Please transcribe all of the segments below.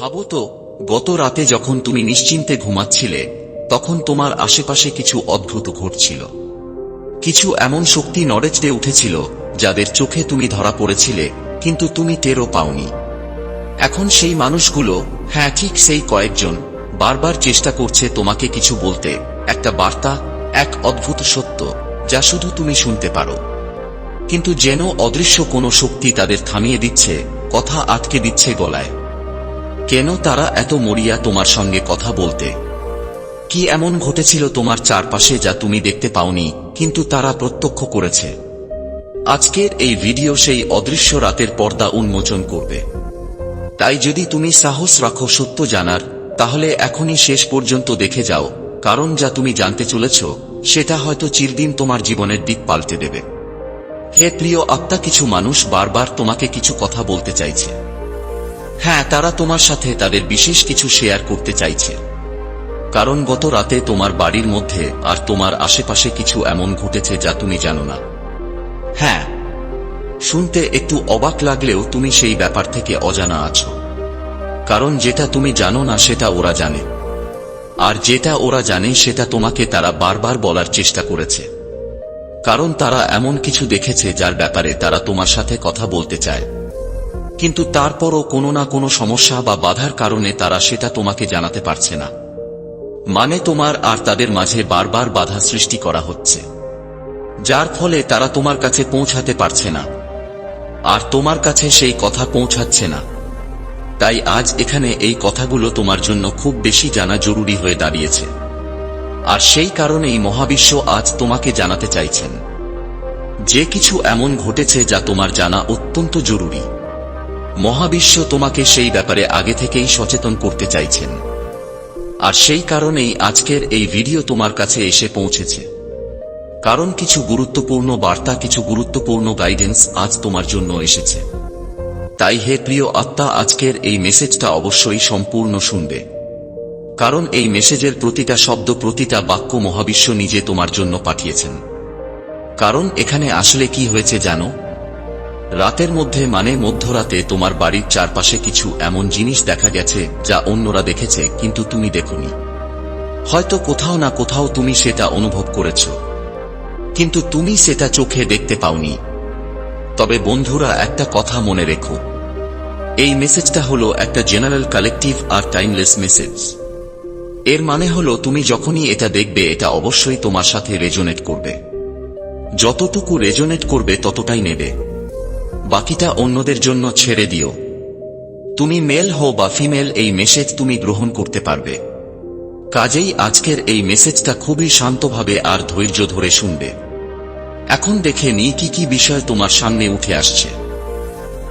ভাবো তো, গত রাতে যখন তুমি নিশ্চিন্তে ঘুমাচ্ছিলে, তখন তোমার আশেপাশে কিছু অদ্ভুত ঘটছিল। কিছু এমন শক্তি নড়েচড়ে উঠেছিল, যাদের চোখে তুমি ধরা পড়েছিলে, কিন্তু তুমি টেরও পাওনি। এখন সেই মানুষগুলো হ্যাঁ ঠিক সেই কয়েকজন, বারবার চেষ্টা করছে তোমাকে কিছু বলতে, একটা বার্তা, এক অদ্ভুত সত্য, যা শুধু তুমি শুনতে পারো। কিন্তু যেন অদৃশ্য কোনো শক্তি তাদের থামিয়ে দিচ্ছে, কথা আটকে দিচ্ছে গলায়। কেন তারা এত মরিয়া তোমার সঙ্গে কথা বলতে? কি এমন ঘটেছিল তোমার চারপাশে যা তুমি দেখতে পাওনি, কিন্তু তারা প্রত্যক্ষ করেছে? আজকের এই ভিডিও সেই অদৃশ্য রাতের পর্দা উন্মোচন করবে। তাই যদি তুমি সাহস রাখো সত্য জানার, তাহলে এখনই শেষ পর্যন্ত দেখে যাও, কারণ যা তুমি জানতে চলেছ, সেটা হয়তো চিরদিন তোমার জীবনের দিক পাল্টে দেবে। হে প্রিয় আত্মা, কিছু মানুষ বারবার তোমাকে কিছু কথা বলতে চাইছে। হ্যাঁ তারা তোমার সাথে তাদের বিশেষ কিছু শেয়ার করতে চাইছে। কারণ গত রাতে তোমার বাড়ির মধ্যে আর তোমার আশেপাশে কিছু এমন ঘটেছে যা তুমি জানো না। হ্যাঁ শুনতে একটু অবাক লাগলেও তুমি সেই ব্যাপার থেকে অজানা আছো। কারণ যেটা তুমি জানো না, সেটা ওরা জানে। আর যেটা ওরা জানে, সেটা তোমাকে তারা বারবার বলার চেষ্টা করেছে। কারণ তারা এমন কিছু দেখেছে যার ব্যাপারে তারা তোমার সাথে কথা বলতে চায়। কিন্তু তারপরও কোনো না কোনো সমস্যা বা বাধার কারণে তারা সেটা তোমাকে জানাতে পারছে না। মানে তোমার আর তাদের মাঝে বারবার বাধা সৃষ্টি করা হচ্ছে। যার ফলে তারা তোমার কাছে পৌঁছাতে পারছে না। আর তোমার কাছে সেই কথা পৌঁছাচ্ছে না। তাই আজ এখানে এই কথাগুলো তোমার জন্য খুব বেশি জানা জরুরি হয়ে দাঁড়িয়েছে। আর সেই কারণেই মহাবিশ্ব আজ তোমাকে জানাতে চাইছেন। যে কিছু এমন ঘটেছে যা তোমার জানা অত্যন্ত জরুরি। মহাবিশ্ব তোমাকে সেই ব্যাপারে আগে থেকেই সচেতন করতে চাইছেন। আর সেই কারণেই আজকের এই ভিডিও তোমার কাছে এসে পৌঁছেছে। কারণ কিছু গুরুত্বপূর্ণ বার্তা, কিছু গুরুত্বপূর্ণ গাইডেন্স আজ তোমার জন্য এসেছে। তাই হে প্রিয় আত্মা, আজকের এই মেসেজটা অবশ্যই সম্পূর্ণ শুনবে। কারণ এই মেসেজের প্রতিটা শব্দ, প্রতিটা বাক্য মহাবিশ্ব নিজে তোমার জন্য পাঠিয়েছেন। কারণ এখানে আসলে কি হয়েছে জানো? রাতের মধ্যে মানে মধ্যরাতে তোমার বাড়ির চারপাশে কিছু এমন জিনিস দেখা গেছে যা অন্যরা দেখেছে, কিন্তু তুমি দেখনি। হয়তো কোথাও না কোথাও তুমি সেটা অনুভব করেছ। কিন্তু তুমি সেটা চোখে দেখতে পাওনি। তবে বন্ধুরা, একটা কথা মনে রেখো। এই মেসেজটা হলো একটা জেনারেল কালেকটিভ আর টাইমলেস মেসেজ। এর মানে হলো তুমি যখনই এটা দেখবে, এটা অবশ্যই তোমার সাথে রেজোনেট করবে। যতটুকু রেজোনেট করবে, ততটাই নেবে। বাকিটা অন্যদের জন্য ছেড়ে দিও। তুমি মেল হো বা ফিমেল, এই মেসেজ তুমি গ্রহণ করতে পারবে। কাজেই আজকের এই মেসেজটা খুবই শান্তভাবে আর ধৈর্য ধরে শুনবে। এখন দেখে নি কি কি বিষয় তোমার সামনে উঠে আসছে।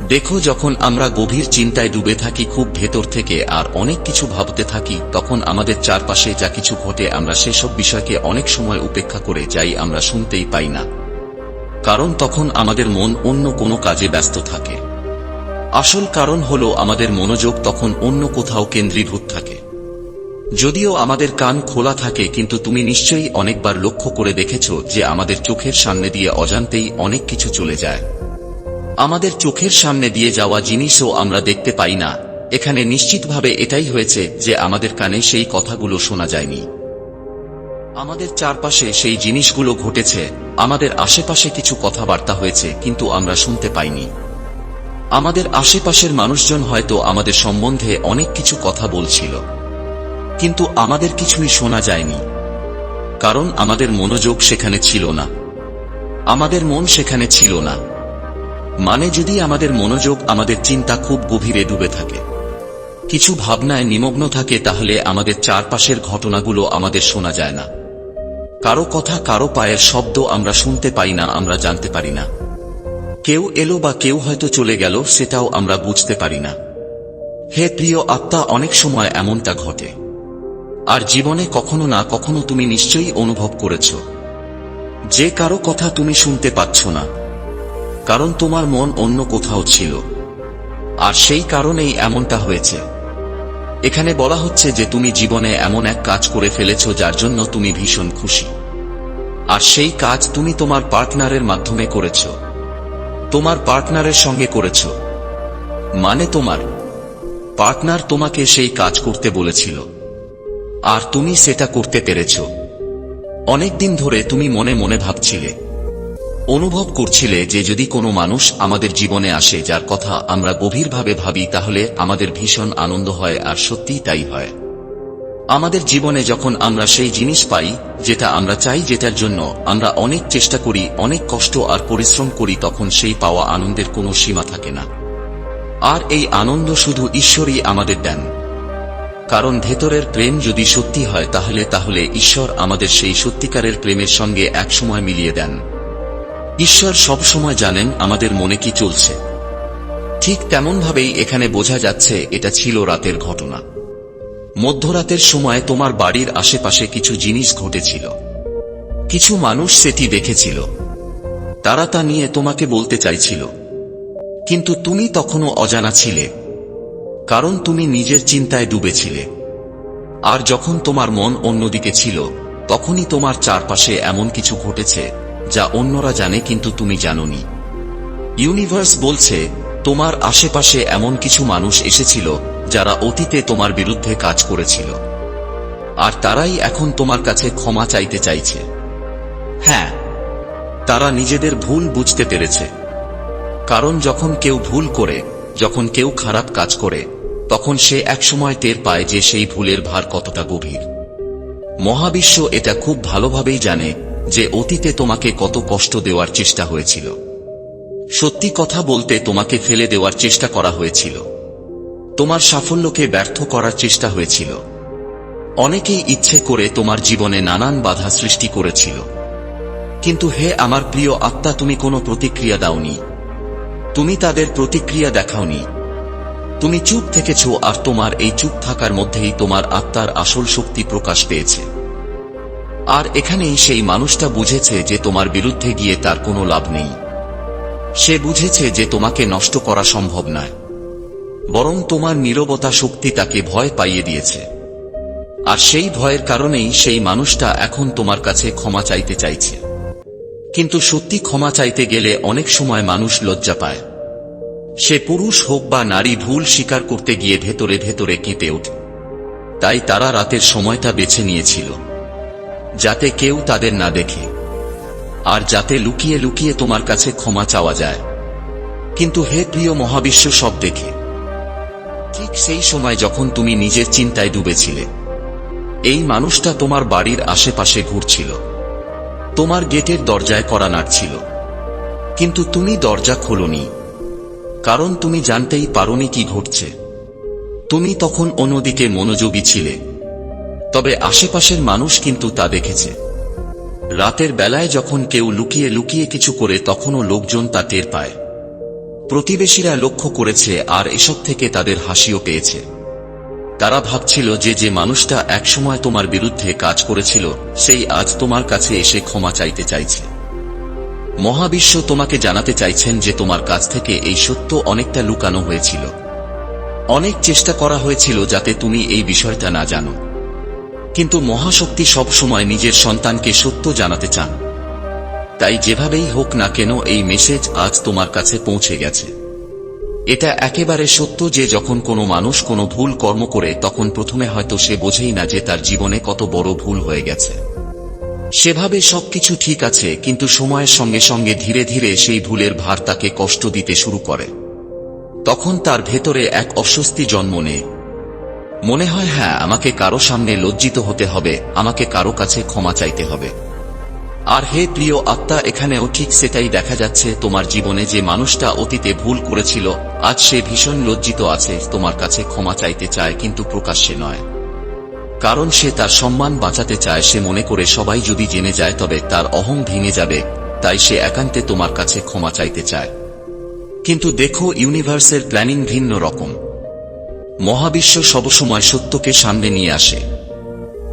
দেখো যখন আমরা গভীর চিন্তায় ডুবে থাকি খুব ভেতর থেকে আর অনেক কিছু ভাবতে থাকি, তখন আমাদের চারপাশে যা কিছু ঘটে আমরা সেসব বিষয়কে অনেক সময় উপেক্ষা করে যাই আমরা শুনতেই পাই না। কারণ তখন আমাদের মন অন্য কোনো কাজে ব্যস্ত থাকে। আসল কারণ হল আমাদের মনোযোগ তখন অন্য কোথাও কেন্দ্রীভূত থাকে। যদিও আমাদের কান খোলা থাকে, কিন্তু তুমি নিশ্চয়ই অনেকবার লক্ষ্য করে দেখেছ যে আমাদের চোখের সামনে দিয়ে অজান্তেই অনেক কিছু চলে যায়। আমাদের চোখের সামনে দিয়ে যাওয়া জিনিসও আমরা দেখতে পাই না। এখানে নিশ্চিতভাবে এটাই হয়েছে যে আমাদের কানে সেই কথাগুলো শোনা যায়নি। আমাদের চারপাশে সেই জিনিসগুলো ঘটেছে। আমাদের আশেপাশে কিছু কথাবার্তা হয়েছে, কিন্তু আমরা শুনতে পাইনি। আমাদের আশেপাশের মানুষজন হয়তো আমাদের সম্বন্ধে অনেক কিছু কথা বলছিল। কিন্তু আমাদের কিছুই শোনা যায়নি। কারণ আমাদের মনোযোগ সেখানে ছিল না। আমাদের মন সেখানে ছিল না। মানে যদি আমাদের মনোযোগ আমাদের চিন্তা খুব গভীরে ডুবে থাকে, কিছু ভাবনায় নিমগ্ন থাকে, তাহলে আমাদের চারপাশের ঘটনাগুলো আমাদের শোনা যায় না। কারও কথা কারও পায়ের শব্দ আমরা শুনতে পাই না, আমরা জানতে পারি না। কেউ এলো বা কেউ হয়তো চলে গেল, সেটাও আমরা বুঝতে পারি না। হে প্রিয় আত্মা, অনেক সময় এমনটা ঘটে। আর জীবনে কখনো না কখনো তুমি নিশ্চয়ই অনুভব করেছ। যে কারও কথা তুমি শুনতে পাচ্ছ না, কারণ তোমার মন অন্য কোথাও ছিল। আর সেই কারণেই এমনটা হয়েছে। এখানে বলা হচ্ছে যে তুমি জীবনে এমন এক কাজ করে ফেলেছ যার জন্য তুমি ভীষণ খুশি। আর সেই কাজ তুমি তোমার পার্টনারের মাধ্যমে করেছ। তোমার পার্টনারের সঙ্গে করেছ। মানে তোমার পার্টনার তোমাকে সেই কাজ করতে বলেছিল। আর তুমি সেটা করতে পেরেছ। অনেকদিন ধরে তুমি মনে মনে ভাবছিলে অনুভব করছিলে যে যদি কোনো মানুষ আমাদের জীবনে আসে যার কথা আমরা গভীরভাবে ভাবি, তাহলে আমাদের ভীষণ আনন্দ হয় আর সত্যিই তাই হয়। আমাদের জীবনে যখন আমরা সেই জিনিস পাই, যেটা আমরা চাই যেটার জন্য আমরা অনেক চেষ্টা করি, অনেক কষ্ট আর পরিশ্রম করি, তখন সেই পাওয়া আনন্দের কোনো সীমা থাকে না। আর এই আনন্দ শুধু ঈশ্বরই আমাদের দেন। কারণ ভেতরের প্রেম যদি সত্যি হয়, তাহলে তাহলে ঈশ্বর আমাদের সেই সত্যিকারের প্রেমের সঙ্গে একসময় মিলিয়ে দেন। ঈশ্বর সবসময় জানেন আমাদের মনে কি চলছে। ঠিক তেমনভাবেই এখানে বোঝা যাচ্ছে এটা ছিল রাতের ঘটনা। মধ্যরাতের সময় তোমার বাড়ির আশেপাশে কিছু জিনিস ঘটেছিল। কিছু মানুষ সেটি দেখেছিল। তারা তা নিয়ে তোমাকে বলতে চাইছিল। কিন্তু তুমি তখনও অজানা ছিলে। কারণ তুমি নিজের চিন্তায় ডুবেছিলে। আর যখন তোমার মন অন্যদিকে ছিল, তখনই তোমার চারপাশে এমন কিছু ঘটেছে যা অন্যরা জানে কিন্তু তুমি জানোনি। ইউনিভার্স বলছে, তোমার আশেপাশে এমন কিছু মানুষ এসেছিল যারা অতীতে তোমার বিরুদ্ধে কাজ করেছিল। আর তারাই এখন তোমার কাছে ক্ষমা চাইতে চাইছে। হ্যাঁ তারা নিজেদের ভুল বুঝতে পেরেছে। কারণ যখন কেউ ভুল করে, যখন কেউ খারাপ কাজ করে, তখন সে একসময় টের পায় যে সেই ভুলের ভার কতটা গভীর। মহাবিশ্ব এটা খুব ভালোভাবেই জানে যে অতীতে তোমাকে কত কষ্ট দেওয়ার চেষ্টা হয়েছিল। সত্যি কথা বলতে তোমাকে ফেলে দেওয়ার চেষ্টা করা হয়েছিল। তোমার সাফল্যকে ব্যর্থ করার চেষ্টা হয়েছিল। অনেকেই ইচ্ছে করে তোমার জীবনে নানান বাধা সৃষ্টি করেছিল। কিন্তু হে আমার প্রিয় আত্মা, তুমি কোনো প্রতিক্রিয়া দাওনি। তুমি তাদের প্রতিক্রিয়া দেখাওনি। তুমি চুপ থেকেছ আর তোমার এই চুপ থাকার মধ্যেই তোমার আত্মার আসল শক্তি প্রকাশ পেয়েছে। আর এখানেই সেই মানুষটা বুঝেছে যে তোমার বিরুদ্ধে গিয়ে তার কোনো লাভ নেই। সে বুঝেছে যে তোমাকে নষ্ট করা সম্ভব নয়। বরং তোমার নীরবতা শক্তি তাকে ভয় পাইয়ে দিয়েছে। আর সেই ভয়ের কারণেই সেই মানুষটা এখন তোমার কাছে ক্ষমা চাইতে চাইছে। কিন্তু সত্যি ক্ষমা চাইতে গেলে অনেক সময় মানুষ লজ্জা পায়। সে পুরুষ হোক বা নারী ভুল স্বীকার করতে গিয়ে ভেতরে ভেতরে কেঁপে ওঠে। তাই তারা রাতের সময়টা বেছে নিয়েছিল। যাতে কেউ তাদের না দেখে। আর যাতে লুকিয়ে লুকিয়ে তোমার কাছে ক্ষমা চাওয়া যায়। কিন্তু হে প্রিয় মহাবিশ্ব সব দেখে। ঠিক সেই সময় যখন তুমি নিজের চিন্তায় ডুবেছিলে, এই মানুষটা তোমার বাড়ির আশেপাশে ঘুরছিল। তোমার গেটের দরজায় করা নাড়ছিল। কিন্তু তুমি দরজা খোলনি, কারণ তুমি জানতেই পারোনি কি ঘটছে। তুমি তখন অন্যদিকে মনোযোগী ছিলে। তবে আশেপাশের মানুষ কিন্তু তা দেখেছে। রাতের বেলায় যখন কেউ লুকিয়ে লুকিয়ে কিছু করে, তখনও লোকজন তা টের পায়। প্রতিবেশীরা লক্ষ্য করেছে আর এসব থেকে তাদের হাসিও পেয়েছে। তারা ভাবছিল যে যে মানুষটা একসময় তোমার বিরুদ্ধে কাজ করেছিল, সেই আজ তোমার কাছে এসে ক্ষমা চাইতে চাইছে। মহাবিশ্ব তোমাকে জানাতে চাইছেন যে তোমার কাছ থেকে এই সত্য অনেকটা লুকানো হয়েছিল। অনেক চেষ্টা করা হয়েছিল যাতে তুমি এই বিষয়টা না জানো। কিন্তু মহাশক্তি সব সময় নিজের সন্তানকে সত্য জানাতে চান। তাই যেভাবেই হোক না কেন এই মেসেজ আজ তোমার কাছে পৌঁছে গেছে। এটা একেবারে সত্য যে যখন কোনো মানুষ কোনো ভুল কর্ম করে, তখন প্রথমে হয়তো সে বোঝেই না যে তার জীবনে কত বড় ভুল হয়ে গেছে। সেভাবে সবকিছু ঠিক আছে, কিন্তু সময়ের সঙ্গে সঙ্গে ধীরে ধীরে সেই ভুলের ভার তাকে কষ্ট দিতে শুরু করে। তখন তার ভেতরে এক অস্বস্তি জন্ম নেয়। মনে হয় হ্যাঁ আমাকে কারও সামনে লজ্জিত হতে হবে, আমাকে কারও কাছে ক্ষমা চাইতে হবে। আর হে প্রিয় আত্মা, এখানেও ঠিক সেটাই দেখা যাচ্ছে, তোমার জীবনে যে মানুষটা অতীতে ভুল করেছিল, আজ সে ভীষণ লজ্জিত আছে, তোমার কাছে ক্ষমা চাইতে চায়, কিন্তু প্রকাশ্যে নয়। কারণ সে তার সম্মান বাঁচাতে চায়, সে মনে করে সবাই যদি জেনে যায়, তবে তার অহং ভেঙে যাবে, তাই সে একান্তে তোমার কাছে ক্ষমা চাইতে চায়। কিন্তু দেখো, ইউনিভার্সের প্ল্যানিং ভিন্ন রকম। মহাবিশ্ব সবসময় সত্যকে সামনে নিয়ে আসে।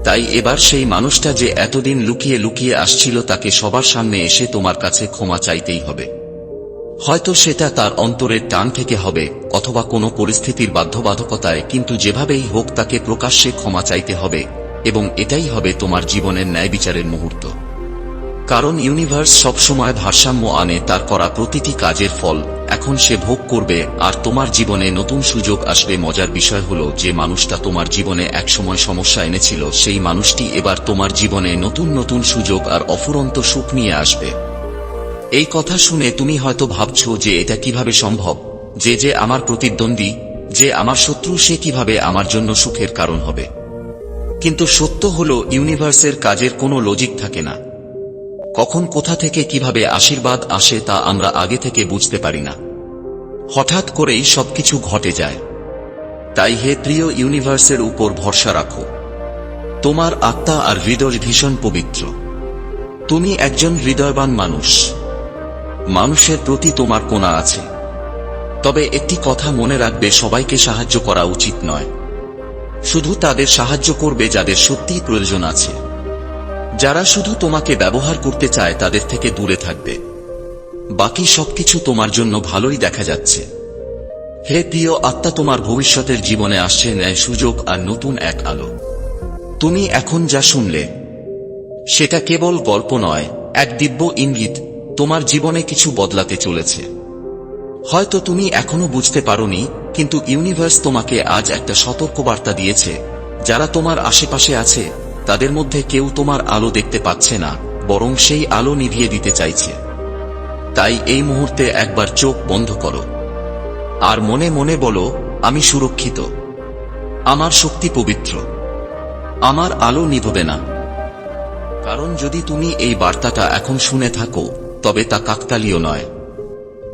তাই এবার সেই মানুষটা যে এতদিন লুকিয়ে লুকিয়ে আসছিল তাকে সবার সামনে এসে তোমার কাছে ক্ষমা চাইতেই হবে। হয়তো সেটা তার অন্তরের টান থেকে হবে, অথবা কোনো পরিস্থিতির বাধ্যবাধকতায়, কিন্তু যেভাবেই হোক তাকে প্রকাশ্যে ক্ষমা চাইতে হবে, এবং এটাই হবে তোমার জীবনের ন্যায় বিচারের মুহূর্ত। কারণ ইউনিভার্স সবসময় ভারসাম্য আনে তার করা প্রতিটি কাজের ফল এখন সে ভোগ করবে, আর তোমার জীবনে নতুন সুযোগ আসবে। মজার বিষয় হলো, যে মানুষটা তোমার জীবনে একসময় সমস্যা এনেছিল, সেই মানুষটি এবার তোমার জীবনে নতুন নতুন সুযোগ আর অফুরন্ত সুখ নিয়ে আসবে। এই কথা শুনে তুমি হয়তো ভাবছ যে এটা কীভাবে সম্ভব? যে যে আমার প্রতিদ্বন্দ্বী, যে আমার শত্রু, সে কীভাবে আমার জন্য সুখের কারণ হবে? কিন্তু সত্য হল, ইউনিভার্সের কাজের কোনো লজিক থাকে না। কখন কোথা থেকে কীভাবে আশীর্বাদ আসে তা আমরা আগে থেকে বুঝতে পারি না। হঠাৎ করেই সবকিছু ঘটে যায়। তাই হে প্রিয় ইউনিভার্সের উপর ভরসা রাখো। তোমার আত্মা আর হৃদয় ভীষণ পবিত্র। তুমি একজন হৃদয়বান মানুষ। মানুষের প্রতি তোমার কোনা আছে। তবে একটি কথা মনে রাখবে, সবাইকে সাহায্য করা উচিত নয়। শুধু তাদের সাহায্য করবে যাদের সত্যিই প্রয়োজন আছে। যারা শুধু তোমাকে ব্যবহার করতে চায় তাদের থেকে দূরে থাকবে। বাকি সবকিছু তোমার জন্য ভালোই দেখা যাচ্ছে। হে প্রিয় আত্মা, তোমার ভবিষ্যতের জীবনে আসছে ন্যায় সুযোগ আর নতুন এক আলো। তুমি এখন যা শুনলে, সেটা কেবল গল্প নয়, এক দিব্য ইঙ্গিত তোমার জীবনে কিছু বদলাতে চলেছে। হয়তো তুমি এখনও বুঝতে পারোনি, কিন্তু ইউনিভার্স তোমাকে আজ একটা সতর্কবার্তা দিয়েছে, যারা তোমার আশেপাশে আছে। তাদের মধ্যে কেউ তোমার আলো দেখতে পাচ্ছে না, বরং সেই আলো নিভিয়ে দিতে চাইছে। তাই এই মুহূর্তে একবার চোখ বন্ধ করো। আর মনে মনে বলো, আমি সুরক্ষিত। আমার শক্তি পবিত্র। আমার আলো নিভবে না। কারণ যদি তুমি এই বার্তাটা এখন শুনে থাকো, তবে তা কাকতালীয় নয়।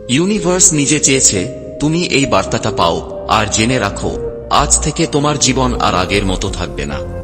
ইউনিভার্স নিজে চেয়েছে, তুমি এই বার্তাটা পাও, আর জেনে রাখো, আজ থেকে তোমার জীবন আর আগের মতো থাকবে না।